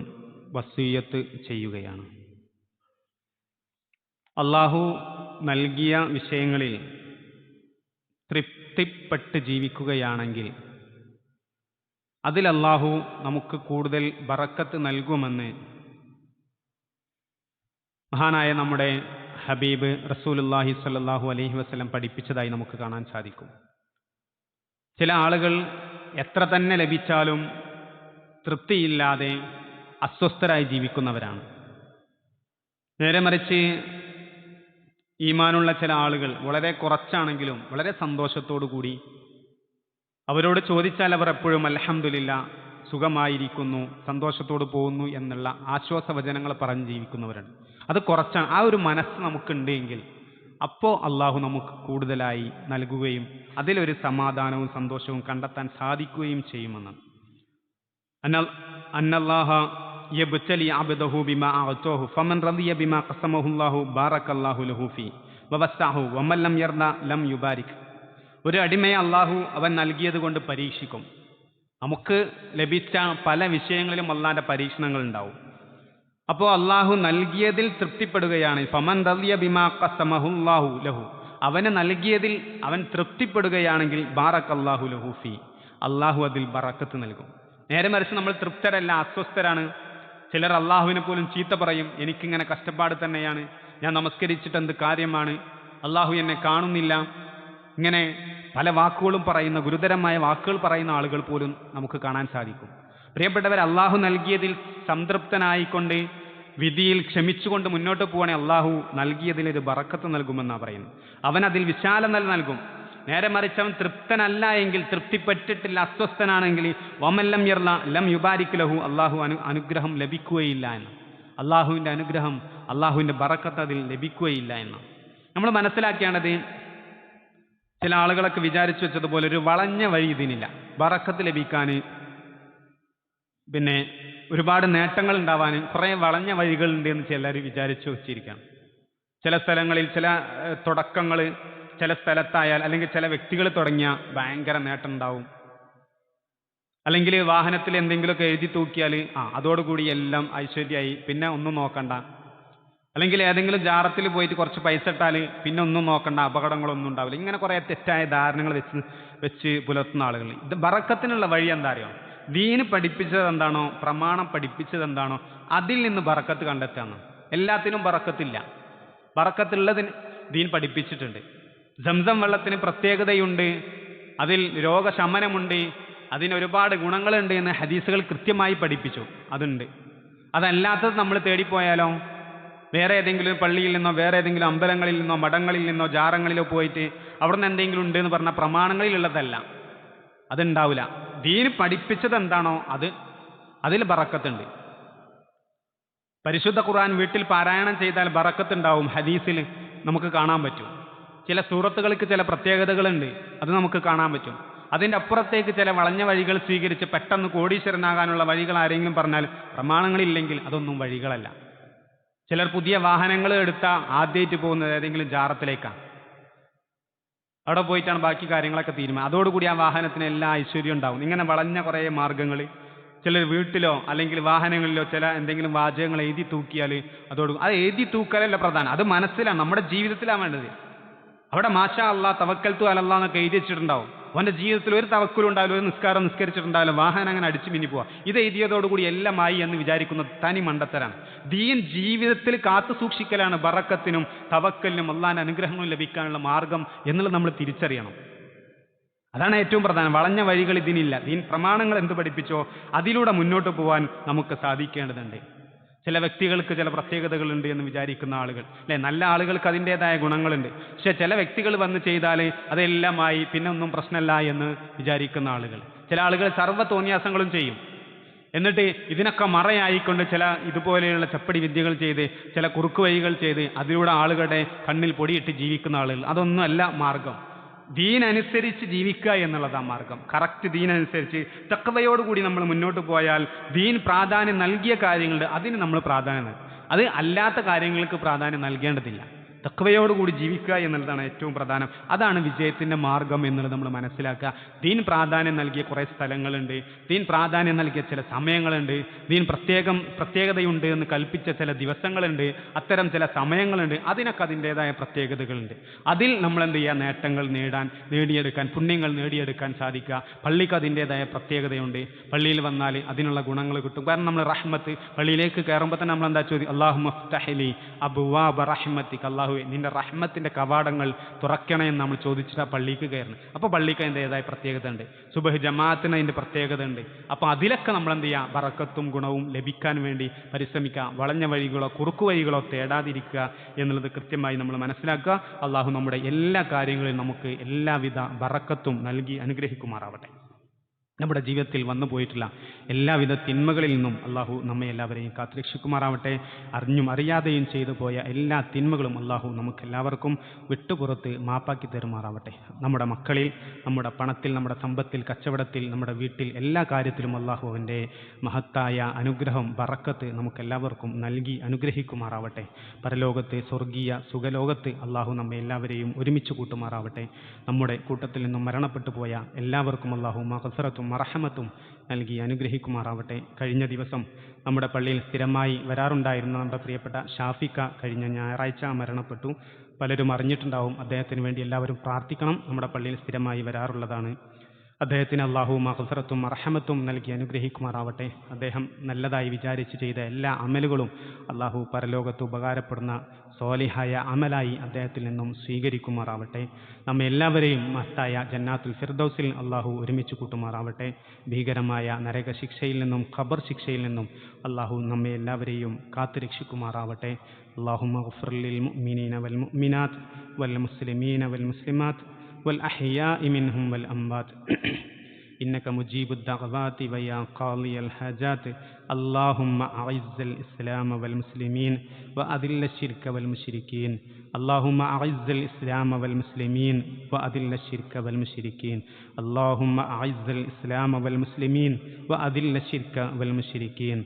വസീയത്ത് ചെയ്യുകയാണ്. അള്ളാഹു നൽകിയ വിഷയങ്ങളിൽ തൃപ്തിപ്പെട്ട് ജീവിക്കുകയാണെങ്കിൽ അതിൽ നമുക്ക് കൂടുതൽ ബറക്കത്ത് നൽകുമെന്ന് മഹാനായ നമ്മുടെ ഹബീബ് റസൂലുല്ലാഹി സ്വല്ലല്ലാഹു അലഹി വസ്ലം പഠിപ്പിച്ചതായി നമുക്ക് കാണാൻ സാധിക്കും. ചില ആളുകൾ എത്ര തന്നെ ലഭിച്ചാലും തൃപ്തിയില്ലാതെ അസ്വസ്ഥരായി ജീവിക്കുന്നവരാണ്. നേരെ മറിച്ച് ഈമാനുള്ള ചില ആളുകൾ വളരെ കുറച്ചാണെങ്കിലും വളരെ സന്തോഷത്തോടു കൂടി അവരോട് ചോദിച്ചാൽ അവർ എപ്പോഴും അലഹമുല്ല സുഖമായിരിക്കുന്നു സന്തോഷത്തോട് പോകുന്നു എന്നുള്ള ആശ്വാസവചനങ്ങൾ പറഞ്ഞ് ജീവിക്കുന്നവരാണ്. അത് കുറച്ചാണ്. ആ ഒരു മനസ്സ് നമുക്കുണ്ടെങ്കിൽ അപ്പോൾ അള്ളാഹു നമുക്ക് കൂടുതലായി നൽകുകയും അതിലൊരു സമാധാനവും സന്തോഷവും കണ്ടെത്താൻ സാധിക്കുകയും ചെയ്യുമെന്ന് ഒരു അടിമയെ അള്ളാഹു അവൻ നൽകിയത് കൊണ്ട് പരീക്ഷിക്കും. നമുക്ക് ലഭിച്ച പല വിഷയങ്ങളിലും അള്ളാന്റെ പരീക്ഷണങ്ങൾ ഉണ്ടാവും. അപ്പോൾ അള്ളാഹു നൽകിയതിൽ തൃപ്തിപ്പെടുകയാണ്. ഫമൻ റദിയ ബിമാ ഖസമഹുല്ലാഹു ലഹു. അവന് നൽകിയതിൽ അവൻ തൃപ്തിപ്പെടുകയാണെങ്കിൽ ബാറക് അള്ളാഹു ലഹു ഫി. അള്ളാഹു അതിൽ ബറക്കത്ത് നൽകും. നേരെ മറിച്ച് നമ്മൾ തൃപ്തരല്ല അസ്വസ്ഥരാണ്. ചിലർ അള്ളാഹുവിനെ പോലും ചീത്ത പറയും. എനിക്കിങ്ങനെ കഷ്ടപ്പാട് തന്നെയാണ്. ഞാൻ നമസ്കരിച്ചിട്ട് എന്ത് കാര്യമാണ്? അള്ളാഹു എന്നെ കാണുന്നില്ല. ഇങ്ങനെ പല വാക്കുകളും പറയുന്ന ഗുരുതരമായ വാക്കുകൾ പറയുന്ന ആളുകൾ പോലും നമുക്ക് കാണാൻ സാധിക്കും. പ്രിയപ്പെട്ടവർ അള്ളാഹു നൽകിയതിൽ സംതൃപ്തനായിക്കൊണ്ട് വിധിയിൽ ക്ഷമിച്ചുകൊണ്ട് മുന്നോട്ട് പോകണേ അള്ളാഹു നൽകിയതിൽ ഒരു ബറക്കത്ത് നൽകുമെന്നാണ് പറയുന്നത്. അവൻ അതിൽ വിശാലത നൽകും. നേരെ മറിച്ച് അവൻ തൃപ്തനല്ല എങ്കിൽ തൃപ്തിപ്പെട്ടിട്ടില്ല അസ്വസ്ഥനാണെങ്കിൽ വമല്ലം യർല ലം യുബാരിക് ലഹു അള്ളാഹു അനു അനുഗ്രഹം ലഭിക്കുകയില്ല എന്ന്. അള്ളാഹുവിന്റെ അനുഗ്രഹം അള്ളാഹുവിന്റെ ബറക്കത്ത് അതിൽ ലഭിക്കുകയില്ല എന്ന്. നമ്മൾ മനസ്സിലാക്കേണ്ടത് ചില ആളുകളൊക്കെ വിചാരിച്ചു വെച്ചതുപോലെ ഒരു വളഞ്ഞ വഴി ഇതിനില്ല. ബറക്കത്ത് ലഭിക്കാൻ പിന്നെ ഒരുപാട് നേട്ടങ്ങൾ ഉണ്ടാവാനും കുറേ വളഞ്ഞ വഴികളുണ്ട് എന്ന് ചിലർ വിചാരിച്ചു വെച്ചിരിക്കാം ചില സ്ഥലങ്ങളിൽ ചില തുടക്കങ്ങൾ ചില സ്ഥലത്തായാൽ അല്ലെങ്കിൽ ചില വ്യക്തികൾ തുടങ്ങിയ ഭയങ്കര നേട്ടം ഉണ്ടാവും. അല്ലെങ്കിൽ വാഹനത്തിൽ എന്തെങ്കിലുമൊക്കെ എഴുതി തൂക്കിയാൽ ആ അതോടുകൂടി എല്ലാം ഐശ്വര്യമായി പിന്നെ ഒന്നും നോക്കണ്ട. അല്ലെങ്കിൽ ഏതെങ്കിലും ജാറത്തിൽ പോയിട്ട് കുറച്ച് പൈസ ഇട്ടാൽ പിന്നെ ഒന്നും നോക്കണ്ട അപകടങ്ങളൊന്നും ഉണ്ടാവില്ല. ഇങ്ങനെ കുറേ തെറ്റായ ധാരണകൾ വെച്ച് വെച്ച് പുലർത്തുന്ന ആളുകൾ. ഇത് ബറക്കത്തിനുള്ള വഴി എന്താ അറിയോ? ദീന് പഠിപ്പിച്ചത് എന്താണോ പ്രമാണം പഠിപ്പിച്ചത് എന്താണോ അതിൽ നിന്ന് ബറക്കത്ത് കണ്ടെത്താണ് എല്ലാത്തിനും ബറക്കത്തില്ല. ബറക്കത്തുള്ളതിന് ദീൻ പഠിപ്പിച്ചിട്ടുണ്ട്. സംസം വെള്ളത്തിന് പ്രത്യേകതയുണ്ട്. അതിൽ രോഗശമനമുണ്ട്. അതിന് ഒരുപാട് ഗുണങ്ങളുണ്ട് എന്ന് ഹദീസുകൾ കൃത്യമായി പഠിപ്പിച്ചു. അതുണ്ട്. അതല്ലാത്തത് നമ്മൾ തേടിപ്പോയാലോ? വേറെ ഏതെങ്കിലും പള്ളിയിൽ നിന്നോ വേറെ ഏതെങ്കിലും അമ്പലങ്ങളിൽ നിന്നോ മഠങ്ങളിൽ നിന്നോ ജാറങ്ങളിലോ പോയിട്ട് അവിടെ നിന്ന് എന്തെങ്കിലും ഉണ്ട് എന്ന് പറഞ്ഞ പ്രമാണങ്ങളിലുള്ളതല്ല. അതുണ്ടാവില്ല. ദീന് പഠിപ്പിച്ചത് എന്താണോ അത് അതിൽ ബറക്കത്തുണ്ട്. പരിശുദ്ധ ഖുർആൻ വീട്ടിൽ പാരായണം ചെയ്താൽ ബറക്കത്തുണ്ടാവും ഹദീസിൽ നമുക്ക് കാണാൻ പറ്റും. ചില സൂറത്തുകൾക്ക് ചില പ്രത്യേകതകളുണ്ട് അത് നമുക്ക് കാണാൻ പറ്റും. അതിന്റെ അപ്പുറത്തേക്ക് ചില വളഞ്ഞ വഴികൾ സ്വീകരിച്ച് പെട്ടെന്ന് കോടീശ്വരനാകാനുള്ള വഴികൾ ആരെങ്കിലും പറഞ്ഞാൽ പ്രമാണങ്ങളില്ലെങ്കിൽ അതൊന്നും വഴികളല്ല. ചിലർ പുതിയ വാഹനങ്ങൾ എടുത്താൽ ആദ്യമായിട്ട് പോകുന്നത് ഏതെങ്കിലും ജാറത്തിലേക്കാണ്. അവിടെ പോയിട്ടാണ് ബാക്കി കാര്യങ്ങളൊക്കെ തീരുമാനം. അതോടുകൂടി ആ വാഹനത്തിന് എല്ലാ ഐശ്വര്യം ഉണ്ടാവും. ഇങ്ങനെ വളഞ്ഞ കുറേ മാർഗങ്ങൾ ചിലർ വീട്ടിലോ അല്ലെങ്കിൽ വാഹനങ്ങളിലോ ചില എന്തെങ്കിലും വാചകങ്ങൾ എഴുതി തൂക്കിയാൽ അതോട് അത് എഴുതി തൂക്കലല്ല പ്രധാനം. അത് മനസ്സിലാണ് നമ്മുടെ ജീവിതത്തിലാണ് വേണ്ടത്. അവിടെ മാഷ അല്ല തവക്കൽത്തു അലല്ലാ അലല്ലാന്നൊക്കെ എഴുതി വെച്ചിട്ടുണ്ടാവും. അവന്റെ ജീവിതത്തിൽ ഒരു തവക്കുലും ഉണ്ടാവില്ല ഒരു നിസ്കാരം നിസ്കരിച്ചിട്ടുണ്ടാവില്ല വാഹനം അങ്ങനെ അടിച്ചു മിന്നി പോവാ. ഇത് എഴുതിയതോടുകൂടി എല്ലാമായി എന്ന് വിചാരിക്കുന്ന തനി മണ്ടത്തരാണ്. ദീൻ ജീവിതത്തിൽ കാത്തു സൂക്ഷിക്കലാണ് ബറക്കത്തിനും തവക്കലിനും അള്ളാൻ അനുഗ്രഹങ്ങളും ലഭിക്കാനുള്ള മാർഗം എന്നുള്ളത് നമ്മൾ തിരിച്ചറിയണം. അതാണ് ഏറ്റവും പ്രധാനം. വളഞ്ഞ വഴികൾ ഇതിനില്ല. ദീൻ പ്രമാണങ്ങൾ എന്ത് പഠിപ്പിച്ചോ അതിലൂടെ മുന്നോട്ട് പോകാൻ നമുക്ക് സാധിക്കേണ്ടതുണ്ട്. ചില വ്യക്തികൾക്ക് ചില പ്രത്യേകതകളുണ്ട് എന്ന് വിചാരിക്കുന്ന ആളുകൾ. അല്ലെ? നല്ല ആളുകൾക്ക് അതിന്റെതായ ഗുണങ്ങളുണ്ട്. പക്ഷെ ചില വ്യക്തികൾ വന്ന് ചെയ്താൽ അതെല്ലാമായി പിന്നെ ഒന്നും പ്രശ്നമല്ല എന്ന് വിചാരിക്കുന്ന ആളുകൾ. ചില ആളുകൾ സർവ തോന്നിയാസങ്ങളും ചെയ്യും. എന്നിട്ട് ഇതിനൊക്കെ മറയായിക്കൊണ്ട് ചില ഇതുപോലെയുള്ള ചപ്പടി വിദ്യകൾ ചെയ്ത് ചില കുറുക്ക് വഴികൾ ചെയ്ത് അതിലൂടെ ആളുകളുടെ കണ്ണിൽ പൊടിയിട്ട് ജീവിക്കുന്ന ആളുകൾ. അതൊന്നുമല്ല മാർഗം ദീനനുസരിച്ച് ജീവിക്കുക എന്നുള്ളതാണ് മാർഗം. കറക്റ്റ് ദീനനുസരിച്ച് തക്കവയോടുകൂടി നമ്മൾ മുന്നോട്ട് പോയാൽ ദീൻ പ്രാധാന്യം നൽകിയ കാര്യങ്ങളുണ്ട് അതിന് നമ്മൾ പ്രാധാന്യം നൽകും. അത് അല്ലാത്ത കാര്യങ്ങൾക്ക് പ്രാധാന്യം നൽകേണ്ടതില്ല. തക്കവയോടുകൂടി ജീവിക്കുക എന്നുള്ളതാണ് ഏറ്റവും പ്രധാനം. അതാണ് വിജയത്തിന്റെ മാർഗം എന്നുള്ളത് നമ്മൾ മനസ്സിലാക്കുക. ദീൻ പ്രാധാന്യം നൽകിയ കുറേ സ്ഥലങ്ങളുണ്ട്. ദീൻ പ്രാധാന്യം നൽകിയ ചില സമയങ്ങളുണ്ട്. ദീൻ പ്രത്യേകം പ്രത്യേകതയുണ്ട് എന്ന് കൽപ്പിച്ച ചില ദിവസങ്ങളുണ്ട്. അത്തരം ചില സമയങ്ങളുണ്ട്. അതിനൊക്കെ അതിന്റെതായ പ്രത്യേകതകളുണ്ട്. അതിൽ നമ്മൾ എന്ത് ചെയ്യുക? നേട്ടങ്ങൾ നേടാൻ നേടിയെടുക്കാൻ പുണ്യങ്ങൾ നേടിയെടുക്കാൻ സാധിക്കുക. പള്ളിക്ക് അതിന്റെതായ പ്രത്യേകതയുണ്ട്. പള്ളിയിൽ വന്നാൽ അതിനുള്ള ഗുണങ്ങൾ കിട്ടും. കാരണം നമ്മൾ റഹ്മത്ത് പള്ളിയിലേക്ക് കയറുമ്പോൾ തന്നെ നമ്മൾ എന്താ ചോദ്യം അള്ളാഹു മുഫ്തഹലി അബുവാബ റഹ്മത്തിക്ക് അള്ളാഹു നിന്റെ റഹ്മത്തിന്റെ കവാടങ്ങൾ തുറക്കണേ എന്ന് നമ്മൾ ചോദിച്ചിട്ട് ആ പള്ളിക്ക് കയറണം. അപ്പോൾ പള്ളിക്ക് അതിന്റെ ഏതായ പ്രത്യേകത ഉണ്ട്? സുബഹ് ജമാഅത്തിന് അതിന്റെ പ്രത്യേകത ഉണ്ട്. അപ്പോൾ അതിലൊക്കെ നമ്മൾ എന്ത് ചെയ്യുക വറക്കത്തും ഗുണവും ലഭിക്കാൻ വേണ്ടി പരിശ്രമിക്കുക വളഞ്ഞ വഴികളോ കുറുക്കു വഴികളോ തേടാതിരിക്കുക എന്നുള്ളത് കൃത്യമായി നമ്മൾ മനസ്സിലാക്കുക. അള്ളാഹു നമ്മുടെ എല്ലാ കാര്യങ്ങളിലും നമുക്ക് എല്ലാവിധ വറക്കത്തും നൽകി അനുഗ്രഹിക്കുമാറാവട്ടെ. നമ്മുടെ ജീവിതത്തിൽ വന്നു പോയിട്ടില്ല. എല്ലാവിധ തിന്മകളിൽ നിന്നും അള്ളാഹു നമ്മെ എല്ലാവരെയും കാത്തുരക്ഷിക്കുമാറാവട്ടെ. അറിഞ്ഞും അറിയാതെയും ചെയ്തു പോയ എല്ലാ തിന്മകളും അള്ളാഹു നമുക്കെല്ലാവർക്കും വിട്ടുപുറത്ത് മാപ്പാക്കി തരുമാറാവട്ടെ. നമ്മുടെ മക്കളിൽ നമ്മുടെ പണത്തിൽ നമ്മുടെ സമ്പത്തിൽ കച്ചവടത്തിൽ നമ്മുടെ വീട്ടിൽ എല്ലാ കാര്യത്തിലും അള്ളാഹു അവന്റെ മഹത്തായ അനുഗ്രഹം വറക്കത്ത് നമുക്കെല്ലാവർക്കും നൽകി അനുഗ്രഹിക്കുമാറാവട്ടെ. പരലോകത്ത് സ്വർഗീയ സുഖലോകത്ത് അള്ളാഹു നമ്മെ എല്ലാവരെയും ഒരുമിച്ച് കൂട്ടുമാറാവട്ടെ. നമ്മുടെ കൂട്ടത്തിൽ നിന്നും മരണപ്പെട്ടു പോയ എല്ലാവർക്കും അള്ളാഹു മഹസറത്തും മറഹമത്തും നൽകി അനുഗ്രഹിക്കുമാറാവട്ടെ. കഴിഞ്ഞ ദിവസം നമ്മുടെ പള്ളിയിൽ സ്ഥിരമായി വരാറുണ്ടായിരുന്ന നമ്മുടെ പ്രിയപ്പെട്ട ഷാഫിക്ക കഴിഞ്ഞ ഞായറാഴ്ച മരണപ്പെട്ടു. പലരും അറിഞ്ഞിട്ടുണ്ടാവും അദ്ദേഹത്തിന് വേണ്ടി എല്ലാവരും പ്രാർത്ഥിക്കണം. നമ്മുടെ പള്ളിയിൽ സ്ഥിരമായി വരാറുള്ളതാണ്. അദ്ദേഹത്തിന് അള്ളാഹു മഹസറത്തും അർഹമത്തും നൽകി അനുഗ്രഹിക്കുമാറാവട്ടെ. അദ്ദേഹം നല്ലതായി വിചാരിച്ച് ചെയ്ത എല്ലാ അമലുകളും അള്ളാഹു പരലോകത്ത് ഉപകാരപ്പെടുന്ന സോലിഹായ അമലായി അദ്ദേഹത്തിൽ നിന്നും സ്വീകരിക്കുമാറാവട്ടെ. നമ്മെ എല്ലാവരെയും മഹത്തായ ജന്നാത്തുൽ ഫിർദൌസിൽ അള്ളാഹു ഒരുമിച്ച് കൂട്ടുമാറാവട്ടെ. ഭീകരമായ നരക ശിക്ഷയിൽ നിന്നും ഖബർ ശിക്ഷയിൽ നിന്നും അള്ളാഹു നമ്മെ എല്ലാവരെയും കാത്തുരക്ഷിക്കുമാറാവട്ടെ. അള്ളാഹു മഗ്ഫിർലിൽ മുഅ്മിനീന വൽ മുഅ്മിനാത്ത് വൽ മുസ്ലിമീന വൽ മുസ്ലിമാത്ത് والأحياء منهم والأموات. إنك مجيب الدعوات ويا قاضي الحاجات. اللهم أعز الإسلام والمسلمين وأذل الشرك والمشركين. اللهم أعز الإسلام والمسلمين وأذل الشرك والمشركين. اللهم أعز الإسلام والمسلمين وأذل الشرك والمشركين.